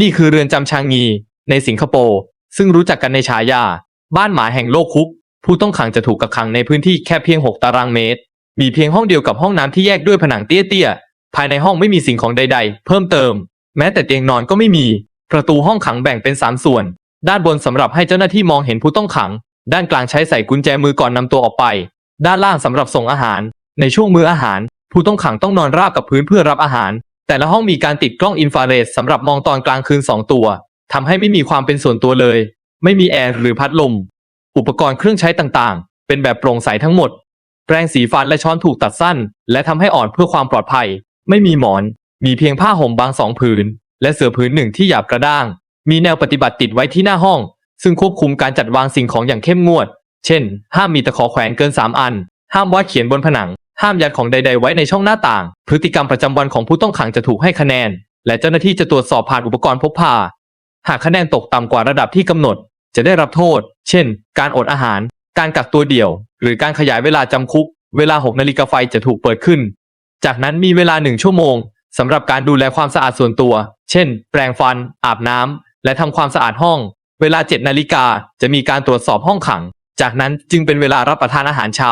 นี่คือเรือนจำชางงีในสิงคโปร์ซึ่งรู้จักกันในฉายา บ้านหมาแห่งโลกคุก ผู้ต้องขังจะถูกกักขังในพื้นที่แค่เพียง 6 ตารางเมตร มีเพียงห้องเดียวกับห้องน้ำที่แยกด้วยผนังเตี้ยๆ ภายในห้องไม่มีสิ่งของใด ๆ เพิ่มเติม แม้แต่เตียงนอนก็ไม่มี ประตูห้องขังแบ่งเป็น 3 ส่วน ด้านบนสำหรับให้เจ้าหน้าที่มองเห็นผู้ต้องขัง ด้านกลางใช้ใส่กุญแจมือก่อนนำตัวออกไป ด้านล่างสำหรับส่งอาหาร ในช่วงมื้ออาหาร ผู้ต้องขังต้องนอนราบกับพื้นเพื่อรับอาหาร แต่ละห้องมีการติดกล้องอินฟราเรดสำหรับมองตอนกลางคืน 2 ตัวทำให้ไม่มีความเป็นส่วนตัวเลย ไม่มีแอร์หรือพัดลม อุปกรณ์เครื่องใช้ต่างๆ เป็นแบบโปร่งใสทั้งหมด แปรงสีฟันและช้อนถูกตัดสั้น และทำให้อ่อนเพื่อความปลอดภัย ไม่มีหมอน มีเพียงผ้าห่มบางสองผืน และเสื่อผืนหนึ่งที่หยาบกระด้าง มีแนวปฏิบัติติดไว้ที่หน้าห้อง ซึ่งควบคุมการจัดวางสิ่งของอย่างเข้มงวด เช่น ห้ามมีตะขอแขวนเกิน 3 อัน ห้ามวาดเขียนบนผนัง ห้ามยัดของใด ๆ ไว้ในช่องหน้าต่าง พฤติกรรมประจำวันของผู้ต้องขังจะถูกให้คะแนน และเจ้าหน้าที่จะตรวจสอบผ่านอุปกรณ์พกพา หากคะแนนตกต่ำกว่าระดับที่กำหนด จะได้รับโทษ เช่น การอดอาหาร การกักตัวเดี่ยว หรือการขยายเวลาจำคุก เวลา6นาฬิกาไฟจะถูกเปิดขึ้น จากนั้นมีเวลาหนึ่งชั่วโมงสำหรับการดูแลความสะอาดส่วนตัว เช่น แปรงฟัน อาบน้ำ และทำความสะอาดห้อง เวลา7นาฬิกาจะมีการตรวจสอบห้องขัง จากนั้นจึงเป็นเวลารับประทานอาหารเช้า